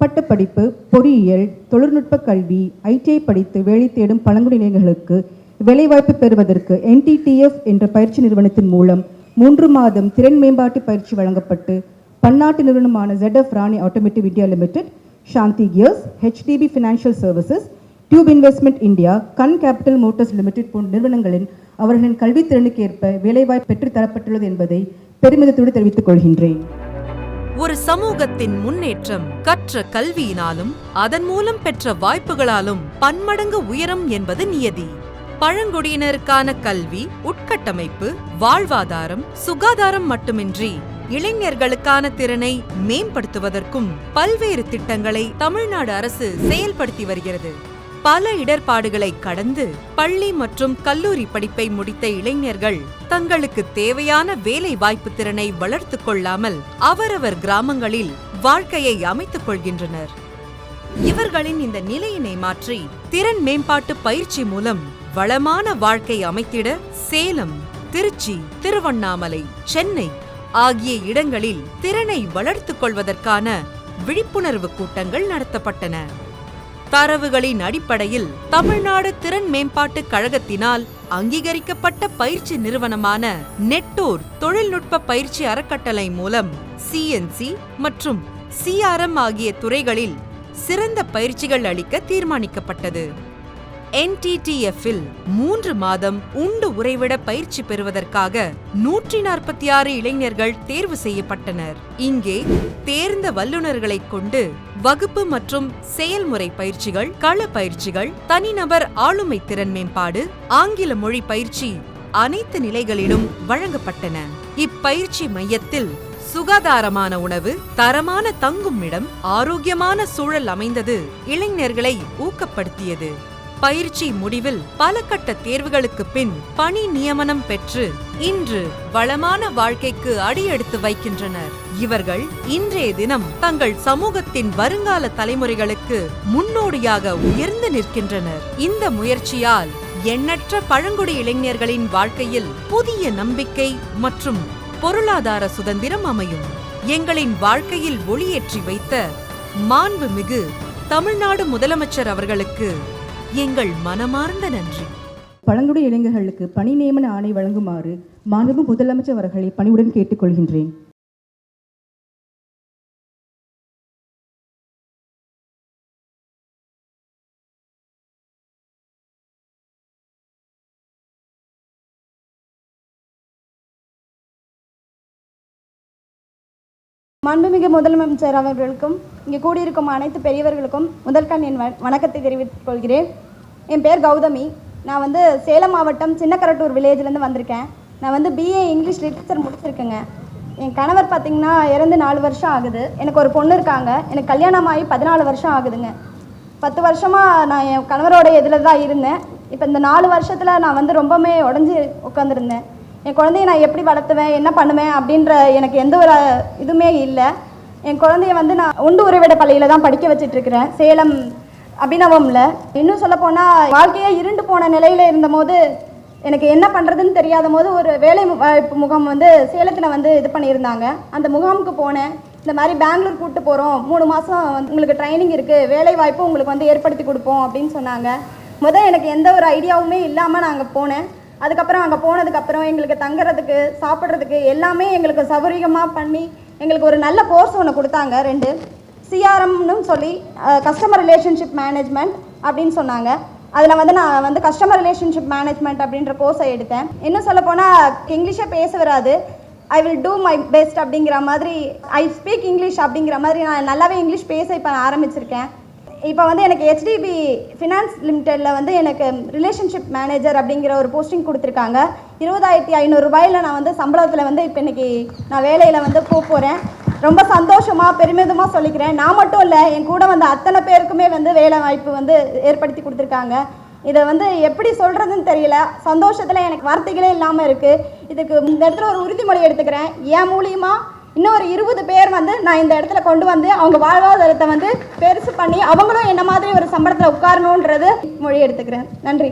பட்டப்படிப்பு பொறியியல் தொழில்நுட்ப கல்வி ஐடிஐ படித்து வேலை தேடும் பழங்குடியினர்களுக்கு வேலைவாய்ப்பு பெறுவதற்கு என்டிடிஎஃப் என்ற பயிற்சி நிறுவனத்தின் மூலம் மூன்று மாதம் திறன் மேம்பாட்டு பயிற்சி வழங்கப்பட்டு பன்னாட்டு நிறுவனமான ZF Rane automotive India limited Shanthi gears HDB financial services tube investment India கன் கேபிட்டல் மோட்டார்ஸ் லிமிடெட் போன்ற நிறுவனங்களின் அவர்களின் கல்வித்திறனுக்கு ஏற்ப வேலைவாய்ப்பு பெற்றுத் தரப்பட்டுள்ளது என்பதை பெருமிதத்தோடு தெரிவித்துக் கொள்கின்றேன். ஒரு சமூகத்தின் முன்னேற்றம் கற்ற கல்வியினாலும் அதன் மூலம் பெற்ற வாய்ப்புகளாலும் பன்மடங்கு உயரும் என்பது நியதி. பழங்குடியினருக்கான கல்வி உட்கட்டமைப்பு வாழ்வாதாரம் சுகாதாரம் மட்டுமின்றி இளைஞர்களுக்கான திறனை மேம்படுத்துவதற்கும் பல்வேறு திட்டங்களை தமிழ்நாடு அரசு செயல்படுத்தி வருகிறது. பல இடர்பாடுகளை கடந்து பள்ளி மற்றும் கல்லூரி படிப்பை முடித்த இளைஞர்கள் தங்களுக்கு தேவையான வேலை வாய்ப்பு திறனை வளர்த்துக் கொள்ளாமல் அவரவர் கிராமங்களில் வாழ்க்கையை அமைத்துக் கொள்கின்றனர். இவர்களின் இந்த நிலையினை மாற்றி திறன் மேம்பாட்டு பயிற்சி மூலம் வளமான வாழ்க்கை அமைத்திட சேலம் திருச்சி திருவண்ணாமலை சென்னை ஆகிய இடங்களில் திறனை வளர்த்துக் கொள்வதற்கான விழிப்புணர்வு கூட்டங்கள் நடத்தப்பட்டன. தரவுகளின் அடிப்படையில் தமிழ்நாடு திறன் மேம்பாட்டு கழகத்தினால் அங்கீகரிக்கப்பட்ட பயிற்சி நிறுவனமான நெட்டோர் தொழில்நுட்ப பயிற்சி அறக்கட்டளை மூலம் சிஎன்சி மற்றும் சிஆர்எம் ஆகிய துறைகளில் சிறந்த பயிற்சிகள் அளிக்க தீர்மானிக்கப்பட்டது. NTTF மூன்று மாதம் உண்டு உறைவிட பயிற்சி பெறுவதற்காக நூற்றி நாற்பத்தி ஆறு இளைஞர்கள் தேர்வு செய்யப்பட்டனர். இங்கே தேர்ந்த வல்லுநர்களைக் கொண்டு வகுப்பு மற்றும் செயல்முறை பயிற்சிகள் கள பயிற்சிகள் தனிநபர் ஆளுமை திறன் மேம்பாடு ஆங்கில மொழி பயிற்சி அனைத்து நிலைகளிலும் வழங்கப்பட்டன. இப்பயிற்சி மையத்தில் சுகாதாரமான உணவு தரமான தங்கும் இடம் ஆரோக்கியமான சூழல் அமைந்தது இளைஞர்களை ஊக்கப்படுத்தியது. பயிற்சி முடிவில் பல கட்ட தேர்வுகளுக்கு பின் பணி நியமனம் பெற்று இன்று வளமான வாழ்க்கைக்கு அடியெடுத்து வைக்கின்றனர். இவர்கள் இன்றைய தினம் தங்கள் சமூகத்தின் வருங்கால தலைமுறைகளுக்கு முன்னோடியாக உயர்ந்து நிற்கின்றனர். இந்த முயற்சியால் எண்ணற்ற பழங்குடி இளைஞர்களின் வாழ்க்கையில் புதிய நம்பிக்கை மற்றும் பொருளாதார சுதந்திரம் அமையும். எங்களின் வாழ்க்கையில் ஒளியேற்றி வைத்த மாண்புமிகு தமிழ்நாடு முதலமைச்சர் அவர்களுக்கு எங்கள் மனமார்ந்த நன்றி. பழங்குடி இளைஞர்களுக்கு பணி நியமன ஆணை வழங்குமாறு மாண்பு முதலமைச்சர் அவர்களை பணிவுடன் கேட்டுக்கொள்கின்றேன். மாண்புமிகு முதலமைச்சர் அவர்களுக்கும் இங்கே கூடியிருக்கும் அனைத்து பெரியவர்களுக்கும் முதல்கண் என் வணக்கத்தை தெரிவித்துக் கொள்கிறேன். என் பேர் கௌதமி. நான் வந்து சேலம் மாவட்டம் சின்னக்கரட்டூர் வில்லேஜ்லேருந்து வந்திருக்கேன். நான் வந்து பிஏ இங்கிலீஷ் லிட்ரேச்சர் முடிச்சிருக்கேங்க. என் கணவர் பார்த்திங்கன்னா இறந்து நாலு வருஷம் ஆகுது. எனக்கு ஒரு பொண்ணு இருக்காங்க. எனக்கு கல்யாணம் ஆகி பதினாலு வருஷம் ஆகுதுங்க. பத்து வருஷமாக நான் என் கணவரோட இதில் தான் இருந்தேன். இப்போ இந்த நாலு வருஷத்தில் நான் வந்து ரொம்பவுமே உடஞ்சி உட்காந்துருந்தேன் என் குழந்தைய நான் எப்படி வளர்த்துவேன் என்ன பண்ணுவேன் அப்படின்ற எனக்கு எந்த ஒரு இதுவுமே இல்லை. என் குழந்தைய வந்து நான் உண்டு உறைவிட பள்ளியில் தான் படிக்க வச்சிட்ருக்கிறேன் சேலம் அபிநவம்ல. இன்னும் சொல்ல போனால் வாழ்க்கையே இருண்டு போன நிலையில் இருந்தபோது எனக்கு என்ன பண்ணுறதுன்னு தெரியாத போது ஒரு வேலை வாய்ப்பு முகாம் வந்து சேலத்தில் வந்து இது பண்ணியிருந்தாங்க. அந்த முகாமுக்கு போனேன். இந்த மாதிரி பெங்களூர் கூப்பிட்டு போகிறோம் மூணு மாதம் உங்களுக்கு ட்ரைனிங் இருக்குது வேலை வாய்ப்பு உங்களுக்கு வந்து ஏற்படுத்தி கொடுப்போம் அப்படின்னு சொன்னாங்க. முதல் எனக்கு எந்த ஒரு ஐடியாவுமே இல்லாமல் நான் அங்கே போனேன். அதுக்கப்புறம் அங்கே போனதுக்கப்புறம் எங்களுக்கு தங்குறதுக்கு சாப்பிட்றதுக்கு எல்லாமே எங்களுக்கு சௌகரியமாக பண்ணி எங்களுக்கு ஒரு நல்ல கோர்ஸ் ஒன்று கொடுத்தாங்க ரெண்டு. சிஆர்எம்னு சொல்லி கஸ்டமர் ரிலேஷன்ஷிப் மேனேஜ்மெண்ட் அப்படின்னு சொன்னாங்க. அதில் வந்து நான் வந்து கஸ்டமர் ரிலேஷன்ஷிப் மேனேஜ்மெண்ட் அப்படின்ற கோர்ஸை எடுத்தேன். இன்னும் சொல்ல போனால் இங்கிலீஷே பேச வராது. I will do my best அப்படிங்கிற மாதிரி ஐ ஸ்பீக் இங்கிலீஷ் அப்படிங்கிற மாதிரி நான் நல்லாவே இங்கிலீஷ் பேச இப்போ ஆரம்பிச்சிருக்கேன். இப்போ வந்து எனக்கு ஹெச்டிபி ஃபினான்ஸ் லிமிட்டெடில் வந்து எனக்கு ரிலேஷன்ஷிப் மேனேஜர் அப்படிங்கிற ஒரு போஸ்டிங் கொடுத்துருக்காங்க. இருபதாயிரத்தி ஐநூறுரூபாயில் நான் வந்து சம்பளத்தில் வந்து இப்போ இன்னைக்கு நான் வேலையில் வந்து போக போகிறேன் ரொம்ப சந்தோஷமாக பெருமிதமாக சொல்லிக்கிறேன். நான் மட்டும் இல்லை என் கூட வந்த அத்தனை பேருக்குமே வந்து வேலை வாய்ப்பு வந்து ஏற்படுத்தி கொடுத்துருக்காங்க. இதை வந்து எப்படி சொல்கிறதுன்னு தெரியல. சந்தோஷத்தில் எனக்கு வார்த்தைகளே இல்லாமல் இருக்குது இதுக்கு இந்த இடத்துல ஒரு உறுதிமொழி எடுத்துக்கிறேன். என் மூலியமாக இன்னும் ஒரு இருபது பேர் வந்து நான் இந்த இடத்துல கொண்டு வந்து அவங்க வாழ்வாதாரத்தை வந்து பெருசு பண்ணி அவங்களும் என்ன மாதிரி ஒரு சம்பளத்தில் உட்காரணுன்றது மொழி எடுத்துக்கிறேன். நன்றி.